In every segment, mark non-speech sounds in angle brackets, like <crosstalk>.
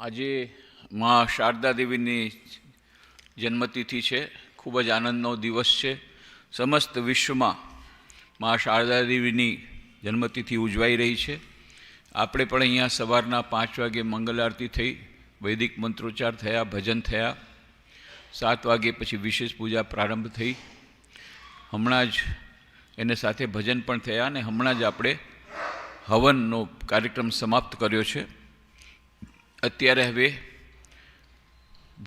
આજે મા શારદા દેવીની જન્મતિથિ છે. ખૂબ જ આનંદનો દિવસ છે. સમસ્ત વિશ્વમાં મા શારદા દેવીની જન્મતિથિ ઉજવાઈ રહી છે. આપણે પણ અહીંયા સવારના પાંચ વાગે મંગલ આરતી થઈ, વૈદિક મંત્રોચ્ચાર થયા, ભજન થયા. સાત વાગે પછી વિશેષ પૂજા પ્રારંભ થઈ. હમણાં જ એને સાથે ભજન પણ થયા અને હમણાં જ આપણે હવનનો કાર્યક્રમ સમાપ્ત કર્યો છે. અત્યારે હવે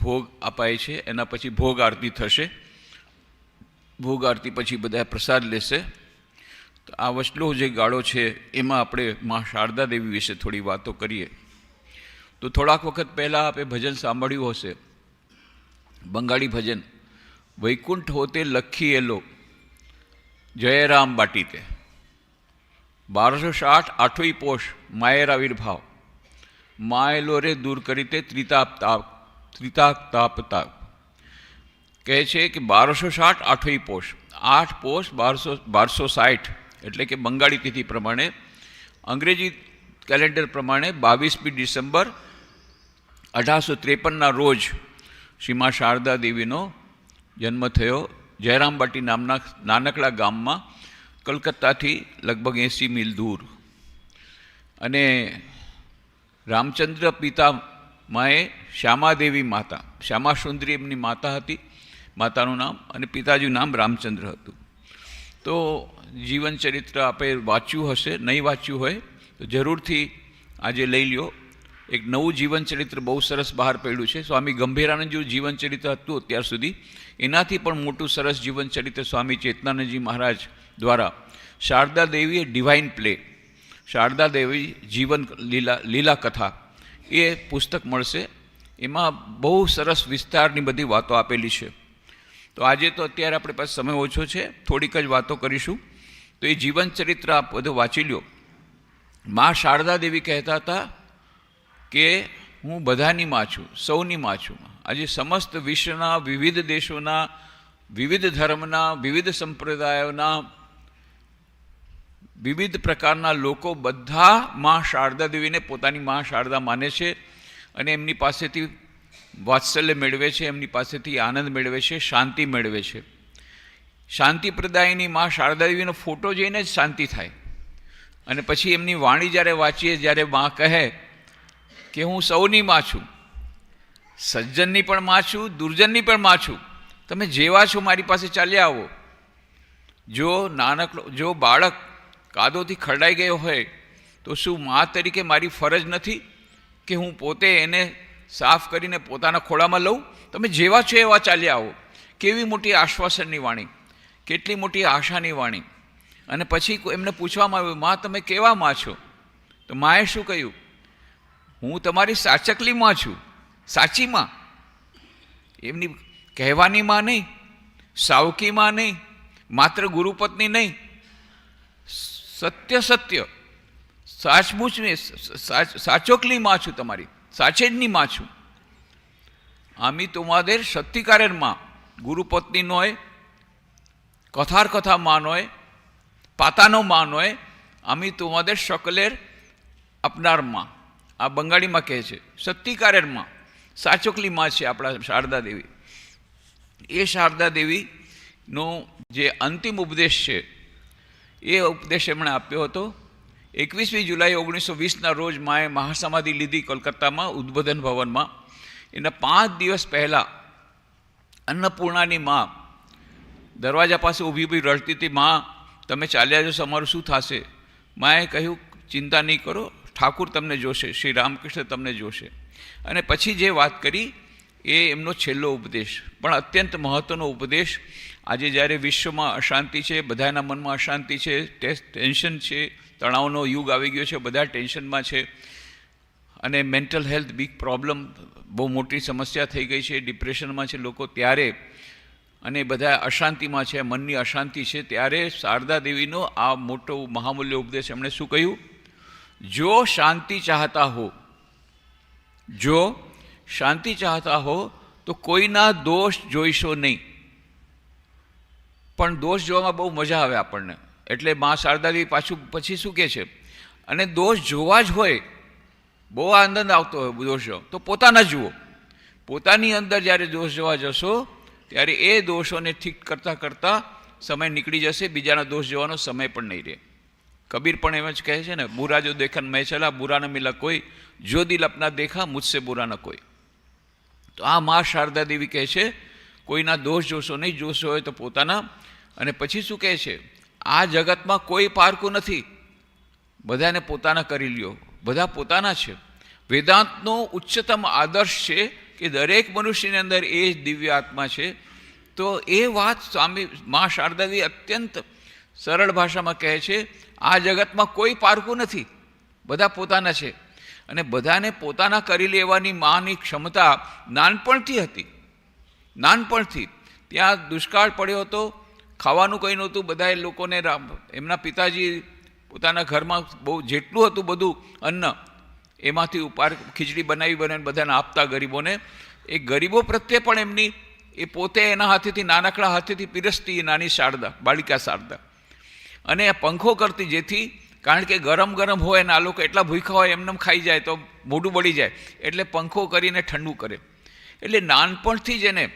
ભોગ અપાય છે, એના પછી ભોગ આરતી થશે. ભોગ આરતી પછી બધા પ્રસાદ લેશે. તો આ વચલો જે ગાળો છે, એમાં આપણે મા શારદા દેવી વિશે થોડી વાતો કરીએ. તો થોડાક વખત પહેલાં આપણે ભજન સાંભળ્યું હશે. બંગાળી ભજન. વૈકુંઠ હોતે લખી એલો જયરામ બાટીતે બારસો સાઠ આઠોઈ પોષ માયેર આવિર્ભાવ માયેલો રે દૂર કરી તે ત્રિતાપ તાપ ત્રિતાપ તાપ તાપ કહે છે કે બારસો સાઠ આઠોઈ પોષ. આઠ પોષ બારસો બારસો સાઠ. એટલે કે બંગાળી તિથિ પ્રમાણે, અંગ્રેજી કેલેન્ડર પ્રમાણે બાવીસમી ડિસેમ્બર અઢારસો ત્રેપનના રોજ શ્રીમા શારદા દેવીનો જન્મ થયો. જયરામબાટી નામના નાનકડા ગામમાં કલકત્તાથી લગભગ એંસી મીલ દૂર. અને રામચંદ્ર પિતા માએ શ્યામાદેવી માતા શ્યામા સુંદરી એમની માતા હતી, માતાનું નામ અને પિતાજીનું નામ રામચંદ્ર હતું. તો જીવનચરિત્ર આપણે વાંચ્યું હશે, નહીં વાંચ્યું હોય, તો જરૂરથી આજે લઈ લ્યો. એક નવું જીવનચરિત્ર બહુ સરસ બહાર પડ્યું છે. સ્વામી ગંભીરાનંદ જેવું જીવનચરિત્ર હતું અત્યાર સુધી. એનાથી પણ મોટું સરસ જીવનચરિત્ર સ્વામી ચેતનાનંદજી મહારાજ દ્વારા Sarada Devi a divine play Sarada Devi જીવન લીલા લીલા કથા. એ પુસ્તક મળશે. એમાં બહુ સરસ વિસ્તારની બધી વાતો આપેલી છે. તો આજે તો અત્યારે આપણી પાસે સમય ઓછો છે. થોડીક જ વાતો કરીશું. તો એ જીવન ચરિત્ર આપ બધું વાંચી લ્યો. મા શારદા દેવી કહેતા હતા કે, હું બધાની માં છું, સૌની માં છું. આજે સમસ્ત વિશ્વના વિવિધ દેશોના, વિવિધ ધર્મના, વિવિધ સંપ્રદાયોના વિવિધ પ્રકારના લોકો બધા મા શારદા દેવીને પોતાની મા શારદા માને છે અને એમની પાસેથી વાત્સલ્ય મેળવે છે, એમની પાસેથી આનંદ મેળવે છે, શાંતિ મેળવે છે. શાંતિ પ્રદાયની મા શારદા દેવીનો ફોટો જોઈને જ શાંતિ થાય. અને પછી એમની વાણી જ્યારે વાંચીએ, જ્યારે મા કહે કે હું સૌની મા છું, સજ્જનની પણ મા છું, દુર્જનની પણ મા છું, તમે જેવા છો મારી પાસે ચાલ્યા આવો. જો નાનકડો, જો બાળક કાદોથી ખરડાઈ ગયો હોય, તો શું મા તરીકે મારી ફરજ નથી કે હું પોતે એને સાફ કરીને પોતાના ખોળામાં લઉં? તમે જેવા છો એવા ચાલ્યા આવો. કેવી મોટી આશ્વાસનની વાણી, કેટલી મોટી આશાની વાણી. અને પછી એમને પૂછવામાં આવ્યું, માં, તમે કેવા માં છો? તો માએ શું કહ્યું? હું તમારી સાચકલી માં છું. સાચી માં? એમની કહેવાની માં નહીં, સાવકી માં નહીં, માત્ર ગુરુપત્ની નહીં સત્ય સત્ય સાચમુચ સાચોકલી માં છું તમારી સાચેજની માં છું আমি তোমাদের সত্যিকারের মা গুরুপত্নী নয় কথার কথা মা নয় পাতানো মা নয় আমি তোমাদের সকলের আপনার মা આ બંગાળીમાં કહે છે સત્યકારેર માં સાચોકલી માં છે આપણા શારદા દેવી એ શારદા દેવીનો જે અંતિમ ઉપદેશ છે એ ઉપદેશ એમણે આપ્યો હતો. એકવીસમી જુલાઈ ઓગણીસો વીસના રોજ માએ મહાસમાધિ લીધી કોલકાતામાં ઉદ્બોધન ભવનમાં. એના પાંચ દિવસ પહેલાં અન્નપૂર્ણાની મા દરવાજા પાસે ઊભી ઊભી રડતી હતી, મા, તમે ચાલ્યા જશો, અમારું શું થશે? માએ કહ્યું, ચિંતા નહીં કરો, ઠાકુર તમને જોશે, શ્રી રામકૃષ્ણ તમને જોશે. અને પછી જે વાત કરી એ એમનો છેલ્લો ઉપદેશ. પણ અત્યંત મહત્ત્વનો ઉપદેશ, આજે જ્યારે વિશ્વમાં અશાંતિ છે, બધાના મનમાં અશાંતિ છે ટેન્શન છે, તણાવનો યુગ આવી ગયો છે, બધા ટેન્શનમાં છે, અને મેન્ટલ હેલ્થ બિગ પ્રોબ્લેમ બહુ મોટી સમસ્યા થઈ ગઈ છે, ડિપ્રેશનમાં છે લોકો ત્યારે, અને બધા અશાંતિમાં છે, મનની અશાંતિ છે, ત્યારે શારદા દેવીનો આ મોટો મહામૂલ્ય ઉપદેશ એમણે શું કહ્યું? જો શાંતિ ચાહતા હો, જો શાંતિ ચાહતા હો તો કોઈના દોષ જોઈશો નહીં. પણ દોષ જોવામાં બહુ મજા આવે આપણને. એટલે મા શારદાદેવી પાછું પછી શું કહે છે? અને દોષ જોવા જ હોય, બહુ આનંદ આવતો હોય દોષ તો પોતાના જુઓ. પોતાની અંદર જ્યારે દોષ જોવા જશો, ત્યારે એ દોષોને ઠીક કરતાં કરતાં સમય નીકળી જશે, બીજાના દોષ જોવાનો સમય પણ નહીં રહે. કબીર પણ એમ જ કહે છે ને, બુરા જો દેખન મેં ચલા, બુરા ન મિલા કોઈ. જો દિલ અપના દેખા, મુજસે બુરા ન કોઈ. તો આ મા શારદા દેવી કહે છે, કોઈના દોષ જોશો નહીં, જોશો હોય તો પોતાના. અને પછી શું કહે છે, આ જગતમાં કોઈ પારકું નથી. બધાને પોતાના કરી લ્યો. બધા પોતાના છે. વેદાંતનો ઉચ્ચતમ આદર્શ છે કે દરેક મનુષ્યની અંદર એ જ દિવ્ય આત્મા છે. તો એ વાત સ્વામી, મા શારદાદેવી અત્યંત સરળ ભાષામાં કહે છે, આ જગતમાં કોઈ પારકું નથી. બધા પોતાના છે. અને બધાને પોતાના કરી લેવાની માની ક્ષમતા નાનપણથી હતી. નાનપણથી. ત્યાં દુષ્કાળ પડ્યો હતો. ખાવાનું કંઈ નહોતું. બધા લોકોને એમના પિતાજી પોતાના ઘરમાં બહુ જેટલું હતું બધું અન્ન, એમાંથી ઉપાર ખીચડી બનાવી બનાવીને બધાને આપતા ગરીબોને. એ ગરીબો પ્રત્યે પણ એમની, એ પોતે એના હાથેથી, નાનકડા હાથેથી પીરસતી એ નાની શારદા બાળિકા શારદા. અને પંખો કરતી જેથી કારણ કે ગરમ ગરમ હોય અને આ લોકો એટલા ભૂખ્યા હોય, એમને ખાઈ જાય તો મોઢું બળી જાય. એટલે પંખો કરીને ઠંડુ કરે. એટલે નાનપણથી જ એને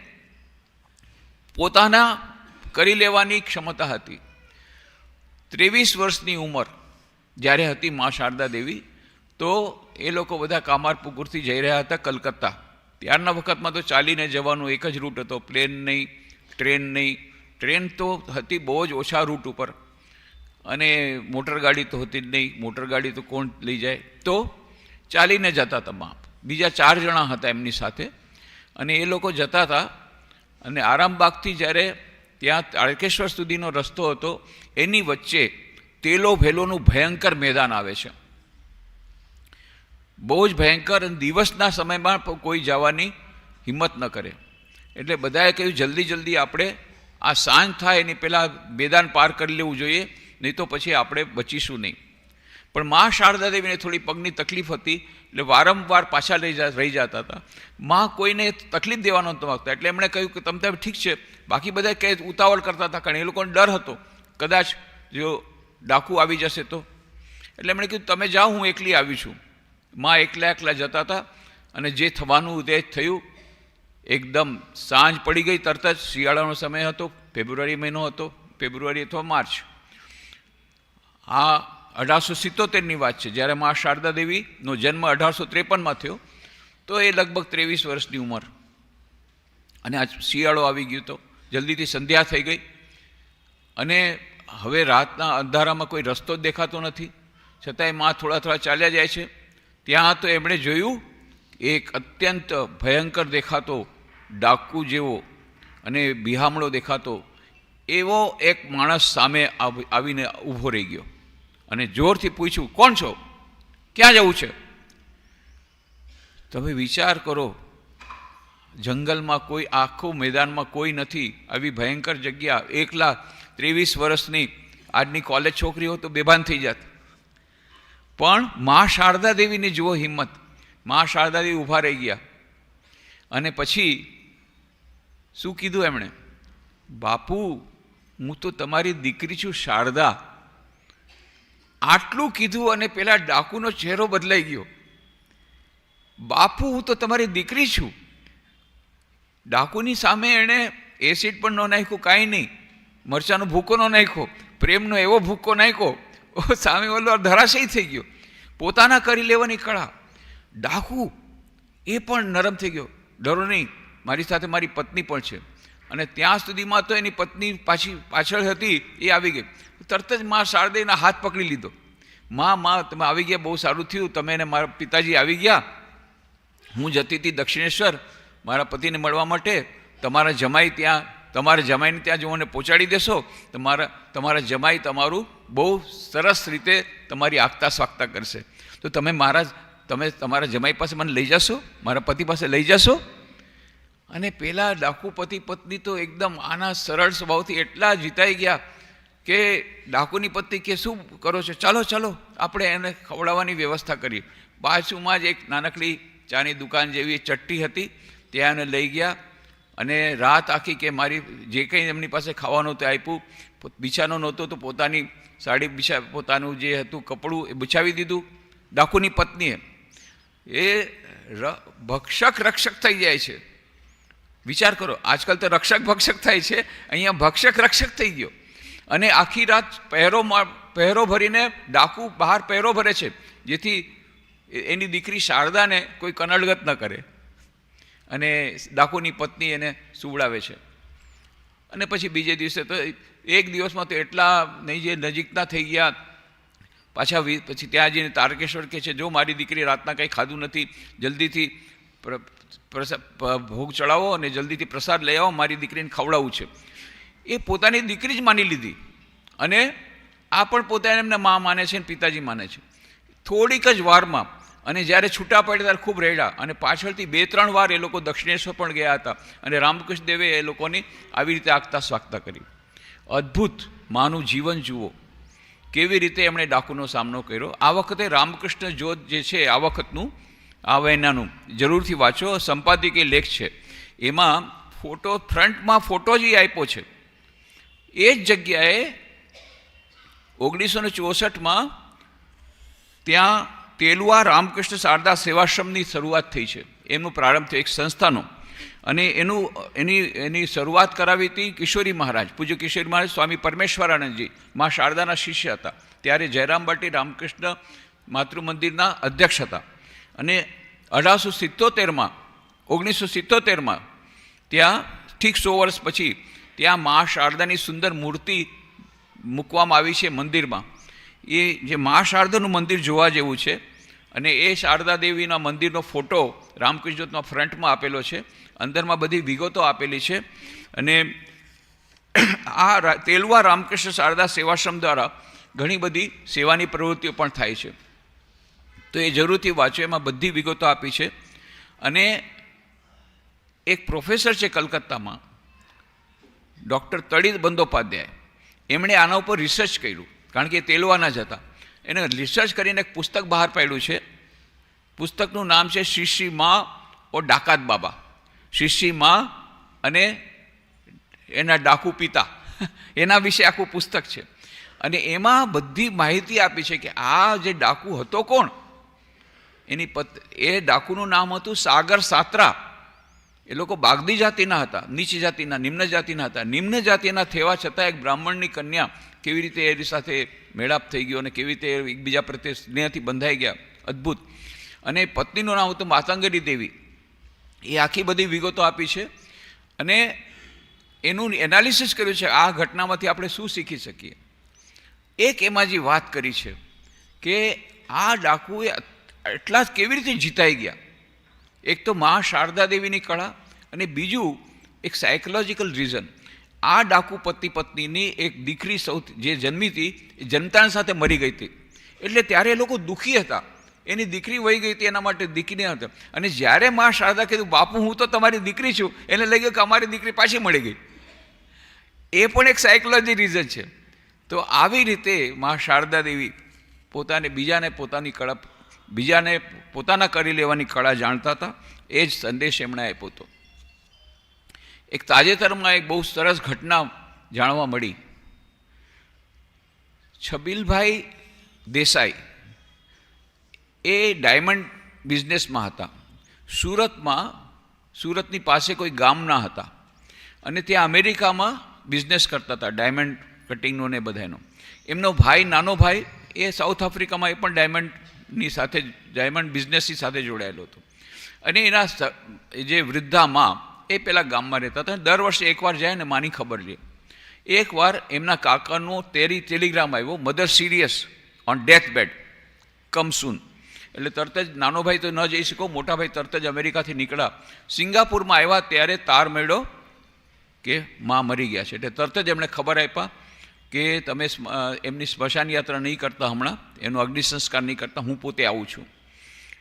પોતાના કરી લેવાની ક્ષમતા હતી. ત્રેવીસ વર્ષની ઉંમર જ્યારે હતી મા શારદા દેવી, તો એ લોકો બધા કામારપુકુરથી જઈ રહ્યા હતા કલકત્તા. ત્યારના વખતમાં તો ચાલીને જવાનું એક જ રૂટ હતો. પ્લેન નહીં, ટ્રેન નહીં. ટ્રેન તો હતી બહુ જ ઓછા રૂટ ઉપર. અને મોટરગાડી તો હતી જ નહીં મોટરગાડી તો કોણ લઈ જાય? તો ચાલીને જતા હતા મા બીજા ચાર જણા હતા એમની સાથે. અને એ લોકો જતા હતા અને આરામબાગથી જ્યારે ત્યાં તારકેશ્વર સુધીનો રસ્તો હતો, એની વચ્ચે તેલો ભેલોનું ભયંકર મેદાન આવે છે. બહુ જ ભયંકર અને દિવસના સમયમાં કોઈ જવાની હિંમત ન કરે. એટલે બધાએ કહ્યું, જલ્દી જલ્દી આપણે આ સાંજ થાય, એની પહેલાં મેદાન પાર કરી લેવું જોઈએ. નહીં તો પછી આપણે બચીશું નહીં. પણ મા શારદા દેવીને થોડી પગની તકલીફ હતી, એટલે વારંવાર પાછા લઈ જા, રહી જતા હતા. મા કોઈને તકલીફ દેવાનો નહોતો માગતા, એટલે એમણે કહ્યું કે, તમ ઠીક છે, બાકી બધા કહે, ઉતાવળ કરતા હતા, કારણ એ લોકોને ડર હતો. કદાચ જો ડાકુ આવી જશે તો. એટલે એમણે કીધું, તમે જાઓ, હું એકલી આવી છું. મા એકલા એકલા જતા હતા, અને જે થવાનું તે થયું. એકદમ સાંજ પડી ગઈ, તરત જ શિયાળાનો સમય હતો, ફેબ્રુઆરી મહિનો હતો, ફેબ્રુઆરી અથવા માર્ચ. આ અઢારસો સિત્તોતેરની વાત છે. જ્યારે મા શારદા દેવીનો જન્મ અઢારસો ત્રેપનમાં થયો, તો એ લગભગ ત્રેવીસ વર્ષની ઉંમર. અને આ શિયાળો આવી ગયો તો, જલ્દીથી સંધ્યા થઈ ગઈ. અને હવે રાતના અંધારામાં કોઈ રસ્તો જ દેખાતો નથી. છતાંય મા થોડા થોડા ચાલ્યા જાય છે. ત્યાં તો એમણે જોયું, એક અત્યંત ભયંકર દેખાતો ડાકુ જેવો અને બિહામણો દેખાતો એવો એક માણસ સામે આવ- આવીને ઊભો રહી ગયો. અને જોરથી પૂછ્યું, કોણ છો? ક્યાં જવું છે? તમે વિચાર કરો, જંગલમાં કોઈ આખું મેદાનમાં કોઈ નથી. આવી ભયંકર જગ્યા, એકલા ત્રેવીસ વર્ષની આજની કોલેજ છોકરીઓ તો બેભાન થઈ જાત. પણ મા શારદા દેવીની જુઓ હિંમત. મા શારદા દેવી ઊભા રહી ગયા. અને પછી શું કીધું એમણે? બાપુ હું તો તમારી દીકરી છું, શારદા. આટલું કીધું અને પેલા ડાકુનો ચહેરો બદલાઈ ગયો. બાપુ, હું તો તમારી દીકરી છું. ડાકુની સામે એણે એસિડ પણ ન નાખ્યું, કાંઈ નહીં. મરચાનો ભૂકો ન નાખ્યો, પ્રેમનો એવો ભૂકો નાખ્યો. સામે ઓલો ધરાશય થઈ ગયો. પોતાના કરી લેવાની કળા. ડાકુ, એ પણ નરમ થઈ ગયો. ડરો નહીં, મારી સાથે મારી પત્ની પણ છે. અને ત્યાં સુધીમાં તો એની પત્ની પાછી પાછળ હતી, એ આવી ગઈ. તરત જ મા શારદેના હાથ પકડી લીધો. મા મા, તમે આવી ગયા, બહુ સારું થયું. તમે એને મારા પિતાજી આવી ગયા. હું જતી હતી દક્ષિણેશ્વર, મારા પતિને મળવા માટે. તમારા જમાઈ ત્યાં, તમારા જમાઈને ત્યાં જો મને પહોંચાડી દેશો. તો મારા, તમારા જમાઈ તમારું બહુ સરસ રીતે તમારી આગતા સ્વાગતા કરશે. તો તમે મારા, તમે તમારા જમાઈ પાસે મને લઈ જશો, મારા પતિ પાસે લઈ જશો? અને પેલા ડાકુ પતિ પત્ની તો એકદમ આના સરળ સ્વભાવથી એટલા જીતાઈ ગયા કે ડાકુની પત્ની કે, શું કરો છો? ચાલો ચાલો, આપણે એને ખવડાવવાની વ્યવસ્થા કરી બાજુમાં જ એક નાનકડી ચાની દુકાન જેવી ચટ્ટી હતી, ત્યાં એને લઈ ગયા અને રાત આખી કે મારી જે કંઈ એમની પાસે ખાવાનું તે આપ્યું. બિછાનો નહોતો તો પોતાની સાડી બિછા, પોતાનું જે હતું કપડું એ બિછાવી દીધું ડાકુની પત્નીએ. એ ભક્ષક રક્ષક થઈ જાય છે. વિચાર કરો, આજકાલ તો રક્ષક ભક્ષક થાય છે, અહીંયા ભક્ષક રક્ષક થઈ ગયો. અને આખી રાત પહેરો પહેરો ભરીને ડાકુ બહાર પહેરો ભરે છે, જેથી એની દીકરી શારદાને કોઈ કનડગત ન કરે. અને ડાકુની પત્ની એને સુવડાવે છે. અને પછી બીજે દિવસે તો એક દિવસમાં તો એટલા નહીં જે નજીકના થઈ ગયા, પાછા પછી ત્યાં જઈને તારકેશ્વર કહે છે, જો મારી દીકરી રાતના કંઈ ખાધું નથી, જલ્દીથી ભોગ ચડાવો અને જલ્દીથી પ્રસાદ લઈ આવો, મારી દીકરીને ખવડાવવું છે. એ પોતાની દીકરી જ માની લીધી. અને આ પણ પોતાને એમને મા માને છે અને પિતાજી માને છે. થોડીક જ વારમાં, અને જ્યારે છૂટા પડ્યા ત્યારે ખૂબ રેડ્યા અને પાછળથી બે, ત્રણ વાર એ લોકો દક્ષિણેશ્વર પણ ગયા હતા, અને રામકૃષ્ણ દેવે એ લોકોની આવી રીતે આગતા સ્વાગતા કરી અદ્ભુત માનું જીવન જુઓ. કેવી રીતે એમણે ડાકુનો સામનો કર્યો. આ વખતે રામકૃષ્ણ જ્યોત જે છે, આ વખતનું આ મહિનાનું જરૂરથી વાંચો. સંપાદકીય લેખ છે. એમાં ફોટો ફ્રન્ટમાં ફોટો જ આપ્યો છે. એ જ જગ્યાએ ઓગણીસો ને ચોસઠમાં ત્યાં તેલુઆ રામકૃષ્ણ શારદા સેવાશ્રમની શરૂઆત થઈ છે. એમનું પ્રારંભ થયો એક સંસ્થાનો. અને એનું, એની એની શરૂઆત કરાવી હતી કિશોરી મહારાજ. પૂજ્ય કિશોરી મહારાજ સ્વામી પરમેશ્વરાનંદજી, મા શારદાના શિષ્ય હતા. ત્યારે જયરામ બાટી રામકૃષ્ણ માતૃ મંદિરના અધ્યક્ષ હતા. અને અઢારસો સિત્તોતેરમાં, ઓગણીસો સિત્તોતેરમાં, ત્યાં ઠીક સો વર્ષ પછી ત્યાં મા શારદાની સુંદર મૂર્તિ મૂકવામાં આવી છે મંદિરમાં. એ જે મા શારદાનું મંદિર જોવા જેવું છે અને એ શારદા દેવીના મંદિરનો ફોટો રામકૃષ્ણ ફ્રન્ટમાં આપેલો છે, અંદરમાં બધી વિગતો આપેલી છે અને આ તેલવા રામકૃષ્ણ શારદા સેવાશ્રમ દ્વારા ઘણી બધી સેવાની પ્રવૃત્તિઓ પણ થાય છે. તો એ જરૂરથી વાંચો, એમાં બધી વિગતો આપી છે. અને એક પ્રોફેસર છે કલકત્તામાં, ડૉક્ટર તળિત બંદોપાધ્યાય. એમણે આના ઉપર રિસર્ચ કર્યું, કારણ કે તેલવાના જ હતા. એને રિસર્ચ કરીને એક પુસ્તક બહાર પાડ્યું છે. પુસ્તકનું નામ છે શિશી મા ઓ ડાકાત બાબા. શિશી મા અને એના ડાકુ પિતા. એના વિશે આખું પુસ્તક છે. અને એમાં બધી માહિતી આપી છે કે આ જે ડાકુ હતો કોણ? એની પત, એ ડાકુનું નામ હતું સાગર સાત્રા. એ લોકો બાગદી જાતિના હતા, નીચ જાતિના, નિમ્ન જાતિના હતા. નિમ્ન જાતિના થવા છતાં એક બ્રાહ્મણની કન્યા કેવી રીતે એની સાથે મેળાપ થઈ ગયો અને કેવી રીતે એકબીજા પ્રત્યે સ્નેહથી બંધાઈ ગયા. અદ્ભુત. અને પત્નીનું નામ હતું માતંગરી દેવી. એ આખી બધી વિગતો આપી છે. અને એનું એનાલિસિસ કર્યું છે આ ઘટનામાંથી આપણે શું શીખી શકીએ. એક એમાં જે વાત કરી છે કે આ ડાકુએ એટલા કેવી રીતે જીતાઈ ગયા? એક તો મા શારદા દેવીની કળા અને બીજું એક સાયકોલોજીકલ રીઝન આ ડાકુ પતિ પત્નીની એક દીકરી સૌથી, જે જન્મી હતી, એ જનતા સાથે મરી ગઈ હતી. એટલે ત્યારે એ લોકો દુઃખી હતા. એની દીકરી વહી ગઈ હતી, એના માટે દીકરી હતા. અને જ્યારે મા શારદા કીધું, બાપુ, હું તો તમારી દીકરી છું, એને લઈ ગયું કે અમારી દીકરી પાછી મળી ગઈ. એ પણ એક સાયકોલોજી રીઝન છે. તો આવી રીતે મા શારદા દેવી પોતાને, બીજાને પોતાની કળા બીજાને પોતાના કરી લેવાની કળા જાણતા હતા, એ જ સંદેશ એમણે આપ્યો હતો. એક તાજેતરમાં એક બહુ સરસ ઘટના જાણવા મળી. છબીલભાઈ દેસાઈ એ ડાયમંડ બિઝનેસમાં હતા. સુરતમાં, સુરતની પાસે કોઈ ગામના હતા અને ત્યાં અમેરિકામાં બિઝનેસ કરતા હતા, ડાયમંડ કટિંગનો ને બધાનો. એમનો ભાઈ, નાનો ભાઈ એ સાઉથ આફ્રિકામાં એ પણ ડાયમંડની સાથે ડાયમંડ બિઝનેસની સાથે જોડાયેલો હતો. અને એના જે વૃદ્ધા માં એ પેલા ગામમાં રહેતા હતા. દર વર્ષે એકવાર જાય ને માની ખબર લે એકવાર એમના કાકાનો તેરી ટેલિગ્રામ આવ્યો mother serious on death bed come soon એટલે તરત જ નાનો ભાઈ તો ન જઈ શકો મોટા ભાઈ તરત જ અમેરિકાથી નીકળ્યા. સિંગાપુરમાં આવ્યા ત્યારે તાર મેળો કે, મા મરી ગયા છે. એટલે તરત જ એમણે ખબર આપ્યા કે તમે એમની સ્મશાન યાત્રા નહીં કરતા હમણાં, એનો અગ્નિ સંસ્કાર નહીં કરતા, હું પોતે આવું છું.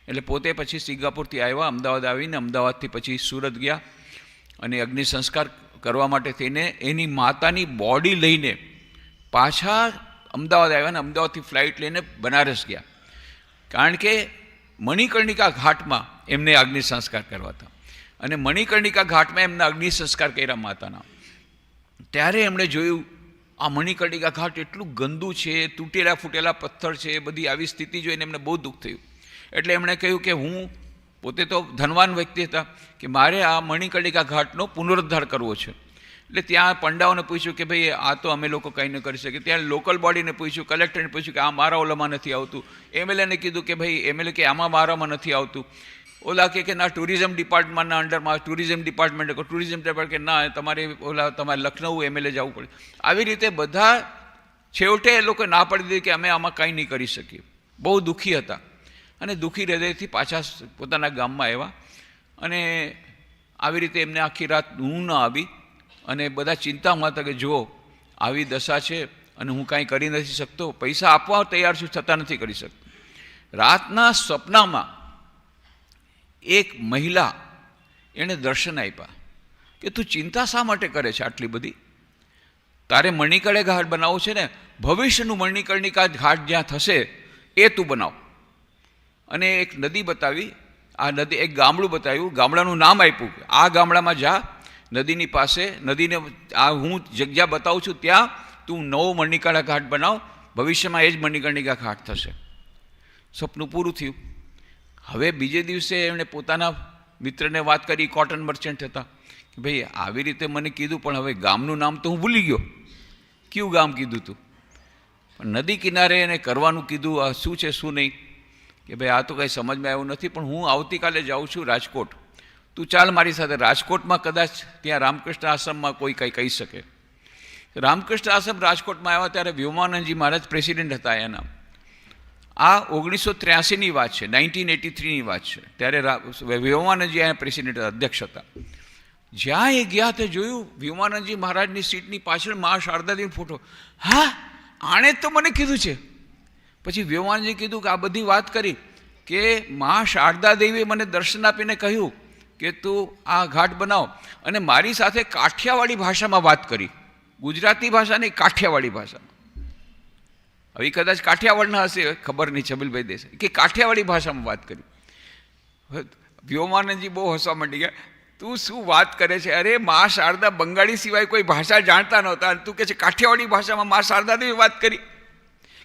એટલે પોતે પછી સિંગાપુરથી આવ્યા, અમદાવાદ આવીને અમદાવાદથી પછી સુરત ગયા અને અગ્નિ સંસ્કાર કરવા માટે થઈને એની માતાની બોડી લઈને પાછા અમદાવાદ આવ્યા અને અમદાવાદથી ફ્લાઇટ લઈને બનારસ ગયા. કારણ કે મણિકર્ણિકા ઘાટમાં એમને અગ્નિ સંસ્કાર કરવા હતા. અને મણિકર્ણિકા ઘાટમાં એમના અગ્નિ સંસ્કાર કર્યા માતાના. ત્યારે એમણે જોયું આ મણિકર્ણિકા ઘાટ એટલું ગંદુ છે, તૂટેલા ફૂટેલા પથ્થર છે, બધી આવી સ્થિતિ જોઈને એમને બહુ દુઃખ થયું. એટલે એમણે કહ્યું કે હું પોતે તો ધનવાન વ્યક્તિ હતા કે મારે આ મણિકર્ણિકા ઘાટનો પુનરુદ્ધાર કરવો છે. એટલે ત્યાં પંડાઓને પૂછ્યું કે ભાઈ, આ તો અમે લોકો કંઈ ન કરી શકીએ. ત્યાં લોકલ બોડીને પૂછ્યું, કલેક્ટરને પૂછ્યું કે આ મારા ઓલામાં નથી આવતું. એમએલએને કીધું કે ભાઈ, એમએલએ કે આમાં મારામાં નથી આવતું. ઓલા કે ના, ટુરિઝમ ડિપાર્ટમેન્ટના અંડરમાં, ટુરિઝમ ડિપાર્ટમેન્ટ ટુરિઝમ ડિપાર્ટમેન્ટ કે ના, તમારે ઓલા, તમારે લખનઉ એમએલએ જવું પડે. આવી રીતે બધા છેવટે એ લોકો ના પાડી દીધી કે અમે આમાં કંઈ નહીં કરી શકીએ. બહુ દુઃખી હતા. અને દુઃખી હૃદયથી પાછા પોતાના ગામમાં આવ્યા. અને આવી રીતે એમને આખી રાત ઊંઘ ન આવી. અને બધા ચિંતામાં હતા કે જુઓ, આવી દશા છે અને હું કાંઈ કરી નથી શકતો, પૈસા આપવા તૈયાર છું, છતાં નથી કરી શકતો. રાતના સપનામાં એક મહિલા એણે દર્શન આપ્યા કે, તું ચિંતા શા માટે કરે છે આટલી બધી? તારે મણિકળે ઘાટ બનાવવો છે ને, ભવિષ્યનું મણિકર્ણિકા ઘાટ જ્યાં થશે, એ તું બનાવ. અને એક નદી બતાવી, આ નદી, એક ગામડું બતાવ્યું, ગામડાનું નામ આપ્યું આ ગામડામાં જા નદીની પાસે, નદીને આ હું જગ્યા બતાવું છું, ત્યાં તું નવો મણિકાળા ઘાટ બનાવ, ભવિષ્યમાં એ જ મણિકર્ણિકા ઘાટ થશે. સપનું પૂરું થયું. હવે બીજે દિવસે એમણે પોતાના મિત્રને વાત કરી, કોટન મર્ચન્ટ હતા, કે ભાઈ, આવી રીતે મને કીધું, પણ હવે ગામનું નામ તો હું ભૂલી ગયો. કયું ગામ કીધું તું? પણ નદી કિનારે એને કરવાનું કીધું, આ શું છે, શું નહીં? કે ભાઈ, આ તો કંઈ સમજમાં આવ્યું નથી, પણ હું આવતીકાલે જાઉં છું રાજકોટ. તું ચાલ મારી સાથે રાજકોટમાં કદાચ ત્યાં રામકૃષ્ણ આશ્રમમાં કોઈ કંઈ કહી શકે. રામકૃષ્ણ આશ્રમ રાજકોટમાં આવ્યા ત્યારે વ્યોમાનંદજી મહારાજ પ્રેસિડેન્ટ હતા એના. આ ઓગણીસો ત્ર્યાસીની વાત છે, નાઇન્ટીન એટી થ્રીની વાત છે. ત્યારે વ્યોમાનંદજી અહીંયા પ્રેસિડેન્ટ અધ્યક્ષ હતા. જ્યાં એ ગયા તે જોયું, વ્યોમાનંદજી મહારાજની સીટની પાછળ મા શારદાજીનો ફોટો. હા, આણે તો મને કીધું છે. પછી વ્યોમાનજી કીધું કે આ બધી વાત કરી કે મા શારદા દેવીએ મને દર્શન આપીને કહ્યું કે તું આ ઘાટ બનાવ. અને મારી સાથે કાઠિયાવાડી ભાષામાં વાત કરી. ગુજરાતી ભાષા નહીં, કાઠિયાવાડી ભાષામાં. હવે કદાચ કાઠિયાવાડના હશે, ખબર નહીં, છબીલભાઈ દેશે કે કાઠિયાવાડી ભાષામાં વાત કરી. વ્યોમાનંદજી બહુ હસવા માંડી ગયા. તું શું વાત કરે છે? અરે, મા શારદા બંગાળી સિવાય કોઈ ભાષા જાણતા નહોતા. અને તું કે છે, કાઠિયાવાડી ભાષામાં મા શારદાની વાત કરી.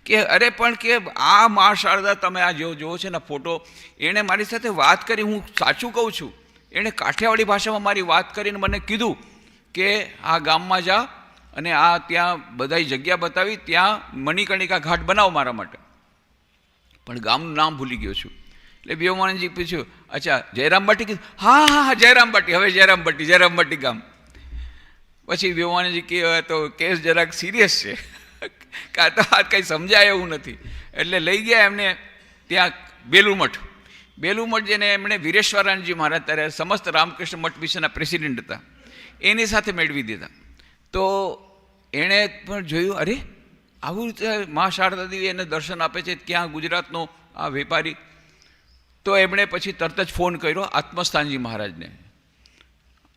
કે અરે, પણ કે આ મા શારદા તમે આ જો જોવો છે ને ફોટો, એણે મારી સાથે વાત કરી. હું સાચું કહું છું. એણે કાઠિયાવાડી ભાષામાં મારી વાત કરીને મને કીધું કે આ ગામમાં જા અને આ ત્યાં બધાય જગ્યા બતાવી, ત્યાં મણિકર્ણિકા ઘાટ બનાવો મારા માટે. પણ ગામનું નામ ભૂલી ગયો છું. એટલે વ્યોમાનંદજી પૂછ્યું, અચ્છા, જયરામ બાટી કીધું? હા હા હા, જયરામ બાટી, હવે જયરામ બાટી જયરામ બાટી ગામ. પછી વ્યોમાનંદજી કે તો કેસ જરાક સિરિયસ છે. <laughs> કાં તો આ કંઈ સમજાય એવું નથી. એટલે લઈ ગયા એમને ત્યાં બેલુર બેલુર મઠ જેને એમણે વીરેશ્વરાનંદજી મહારાજ ત્યારે સમસ્ત રામકૃષ્ણ મઠ મિશનના પ્રેસિડેન્ટ હતા. એની સાથે મેળવી દીધા. તો એણે પણ જોયું, અરે, આવું રીતે મા શારદા દેવી એને દર્શન આપે છે ક્યાં ગુજરાતનો આ વેપારી. તો એમણે પછી તરત જ ફોન કર્યો આત્મસ્થાનજી મહારાજને.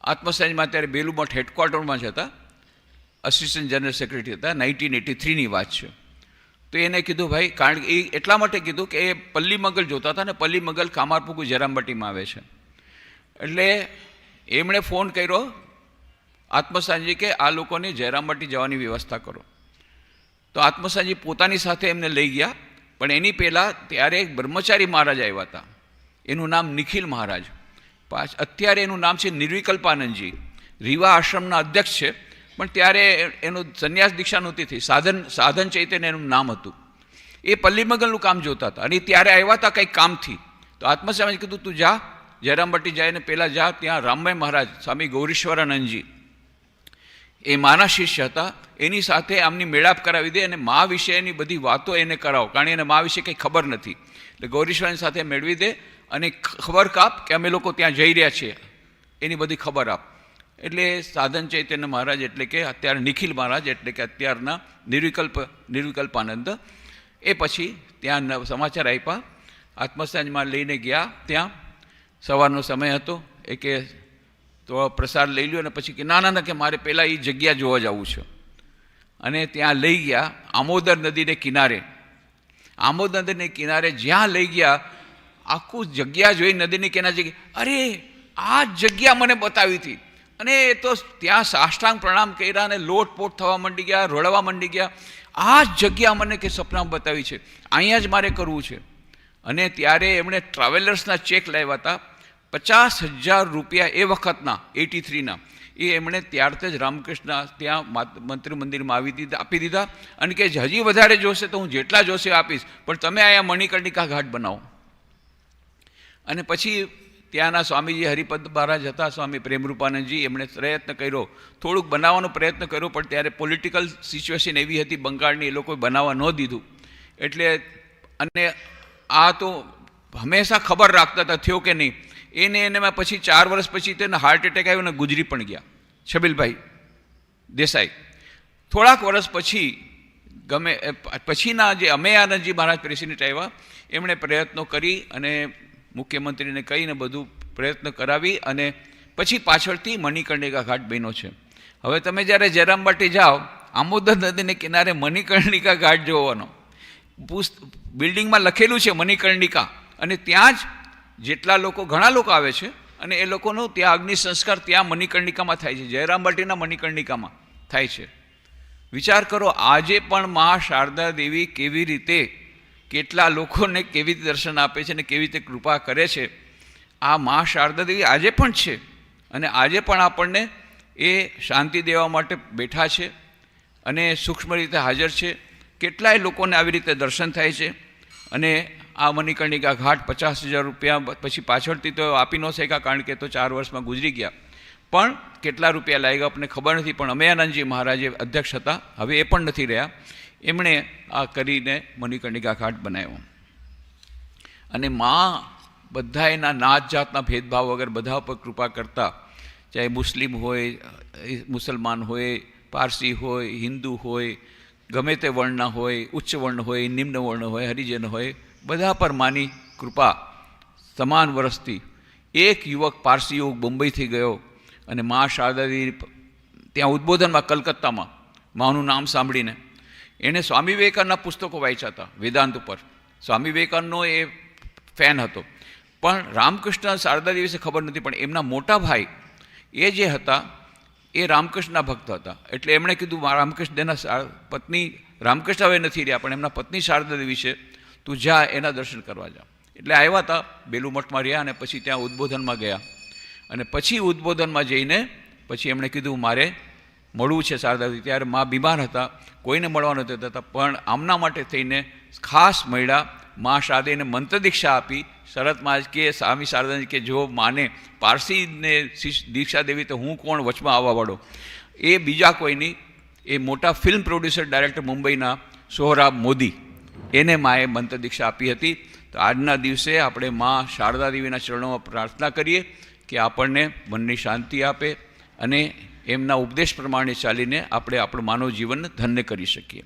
આત્મસ્થાનજીમાં ત્યારે બેલુમઠ હેડક્વાર્ટરમાં જ હતા. અસિસ્ટન્ટ જનરલ સેક્રેટરી હતા. નાઇન્ટીન એટી થ્રીની વાત છે. તો એને કીધું, ભાઈ, કારણ કે એ એટલા માટે કીધું કે એ પલ્લી મંગલ જોતા હતા ને, પલ્લી મંગલ કામારપુકુ જરામબટીમાં આવે છે. એટલે એમણે ફોન કર્યો, આત્મસાંજી કે, આ લોકોને જયરામબટી જવાની વ્યવસ્થા કરો. તો આત્મસાંજી પોતાની સાથે એમને લઈ ગયા, પણ એની પહેલાં ત્યારે એક બ્રહ્મચારી મહારાજ આવ્યા હતા. એનું નામ નિખિલ મહારાજ. પાછ, અત્યારે એનું નામ છે નિર્વિકલ્પાનંદજી. રીવા આશ્રમના અધ્યક્ષ છે. પણ ત્યારે એનું સંન્યાસ દીક્ષા નહોતી થઈ. સાધન સાધન ચૈતન્ય એનું નામ હતું. એ પલ્લીમગલનું કામ જોતા હતા. અને ત્યારે આવ્યા હતા કંઈક કામથી. તો આત્મસ્વામી કીધું, તું જા જયરામબટ્ટી જાય પહેલાં જા, ત્યાં રામભાઈ મહારાજ, સ્વામી ગૌરીશ્વરાનંદજી. એ માના શિષ્ય હતા. એની સાથે આમની મેળાપ કરાવી દે અને મા વિશેની બધી વાતો એને કરાવો. કારણ એને મા વિશે કંઈ ખબર નથી. એટલે ગૌરીશ્વરની સાથે મેળવી દે અને ખબર કાપ કે અમે લોકો ત્યાં જઈ રહ્યા છીએ. એની બધી ખબર આપ. એટલે સાધન ચૈતન્ય મહારાજ એટલે કે અત્યારે નિખિલ મહારાજ એટલે કે અત્યારના નિર્વિકલ્પ, નિર્વિકલ્પાનંદ. એ પછી ત્યાં સમાચાર આપ્યા આત્મસાંજમાં લઈને ગયા ત્યાં. સવારનો સમય હતો. એ કે તો પ્રસાદ લઈ લ્યો અને પછી કે, ના ના કે મારે પહેલાં એ જગ્યા જોવા જવું છે. અને ત્યાં લઈ ગયા આમોદર નદીને કિનારે. આમોદર નદીને કિનારે જ્યાં લઈ ગયા, આખું જગ્યા જોઈ નદીની કિનારે જગ્યા. અરે, આ જગ્યા મને બતાવી હતી. અને એ તો ત્યાં સાષ્ટાંગ પ્રણામ કર્યા અને લોટપોટ થવા માંડી ગયા રોડવા માંડી ગયા. આ જ જગ્યા મને કે સપનામાં બતાવી છે. અહીંયા જ મારે કરવું છે. અને ત્યારે એમણે ટ્રાવેલર્સના ચેક લાવ્યા હતા. પચાસ હજાર રૂપિયા એ વખતના, એટી થ્રીના. એ એમણે ત્યારથી જ રામકૃષ્ણ ત્યાં માત- મંત્રી મંદિરમાં આવી દીધા, આપી દીધા. અને કે હજી વધારે જોશે તો હું જેટલા જોશે આપીશ. પણ તમે અહીંયા મણિકર્ણિકા ઘાટ બનાવો. અને પછી ત્યાંના સ્વામીજી હરિપદ મહારાજ હતા, સ્વામી પ્રેમરૂપાનંદજી, એમણે પ્રયત્ન કર્યો. થોડુંક બનાવવાનો પ્રયત્ન કર્યો, પણ ત્યારે પોલિટિકલ સિચ્યુએશન એવી હતી બંગાળની, એ લોકોએ બનાવવા ન દીધું. એટલે અને આ તો હંમેશા ખબર રાખતા હતા, થયો કે નહીં. એને એનામાં પછી ચાર વર્ષ પછી તેને હાર્ટ એટેક આવ્યો અને ગુજરી પણ ગયા. છબીલભાઈ દેસાઈ. થોડાક વર્ષ પછી ગમે પછીના જે અમેયાનંદજી મહારાજ પ્રેસિડેન્ટ આવ્યા, એમણે પ્રયત્નો કરી અને મુખ્યમંત્રીને કહીને બધું પ્રયત્ન કરાવી અને પછી પાછળથી મણિકર્ણિકા ઘાટ બન્યો છે. હવે તમે જ્યારે જયરામબાટી જાઓ, આમોદર નદીને કિનારે મણિકર્ણિકા ઘાટ જોવાનો. બિલ્ડિંગમાં લખેલું છે મણિકર્ણિકા. અને ત્યાં જ જેટલા લોકો, ઘણા લોકો આવે છે અને એ લોકોનો ત્યાં અગ્નિ સંસ્કાર ત્યાં મણિકર્ણિકામાં થાય છે. જયરામબાટીના મણિકર્ણિકામાં થાય છે. વિચાર કરો, આજે પણ મા શારદા દેવી કેવી રીતે કેટલા લોકોને કેવી રીતે દર્શન આપે છે અને કેવી રીતે કૃપા કરે છે, આ મા શારદા દેવી આજે પણ છે અને આજે પણ આપણને એ શાંતિ દેવા માટે બેઠા છે અને સૂક્ષ્મ રીતે હાજર છે. કેટલાય લોકોને આવી રીતે દર્શન થાય છે અને આ મણિકર્ણિકા ઘાટ પચાસ હજાર રૂપિયા પછી પાછળથી તો આપી ન શક્યા કારણ કે તો ચાર વર્ષમાં ગુજરી ગયા. પણ કેટલા રૂપિયા લાગ્યા આપણને ખબર નથી, પણ અમયાનંદજી મહારાજે અધ્યક્ષ હતા, હવે એ પણ નથી રહ્યા. એમણે આ કરીને મણિકર્ણિકા ઘાટ બનાવ્યો. અને મા બધા એના નાત જાતના ભેદભાવ વગર બધા પર કૃપા કરતા, ચાહે મુસ્લિમ હોય મુસલમાન હોય, પારસી હોય, હિન્દુ હોય, ગમે તે વર્ણના હોય, ઉચ્ચ વર્ણ હોય, નિમ્ન વર્ણ હોય, હરિજન હોય, બધા પર માની કૃપા સમાન વર્ષથી એક યુવક પારસી યુવક મુંબઈથી ગયો અને મા શારદાદેવી ત્યાં ઉદ્બોધનમાં કલકત્તામાં. માનું નામ સાંભળીને એણે સ્વામી વિવેકાનંદના પુસ્તકો વાંચ્યા હતા, વેદાંત ઉપર. સ્વામી વિવેકાનંદનો એ ફેન હતો. પણ રામકૃષ્ણ શારદાદેવી વિશે ખબર નથી, પણ એમના મોટા ભાઈ એ જે હતા, એ રામકૃષ્ણના ભક્ત હતા. એટલે એમણે કીધું રામકૃષ્ણ રામકૃષ્ણના પત્ની રામકૃષ્ણ હવે નથી રહ્યા, પણ એમના પત્ની શારદા છે. તું જા, એના દર્શન કરવા જા. એટલે આવ્યા હતા, બેલુ મઠમાં રહ્યા અને પછી ત્યાં ઉદ્બોધનમાં ગયા. અને પછી ઉદ્બોધનમાં જઈને પછી એમણે કીધું, મારે મળવું છે શારદાજી ત્યારે મા બીમાર હતા, કોઈને મળવા નહોતા થતા પણ આમના માટે થઈને ખાસ મળ્યા. મા શારદાને મંત્ર દીક્ષા આપી શરતમાં જ કે સ્વામી શારદાજી, કે જો માને પારસીને દીક્ષા દેવી, તો હું કોણ વચમાં આવવા વાળો? એ બીજા કોઈની, એ મોટા ફિલ્મ પ્રોડ્યુસર, ડાયરેક્ટર મુંબઈના સોહરાબ મોદી, એને માએ મંત્ર દીક્ષા આપી હતી. તો આજના દિવસે આપણે મા શારદા દેવીના ચરણોમાં પ્રાર્થના કરીએ કે આપણને મનની શાંતિ આપે અને એમના ઉપદેશ પ્રમાણે ચાલીને આપણે આપણું માનવ જીવન ધન્ય કરી શકીએ.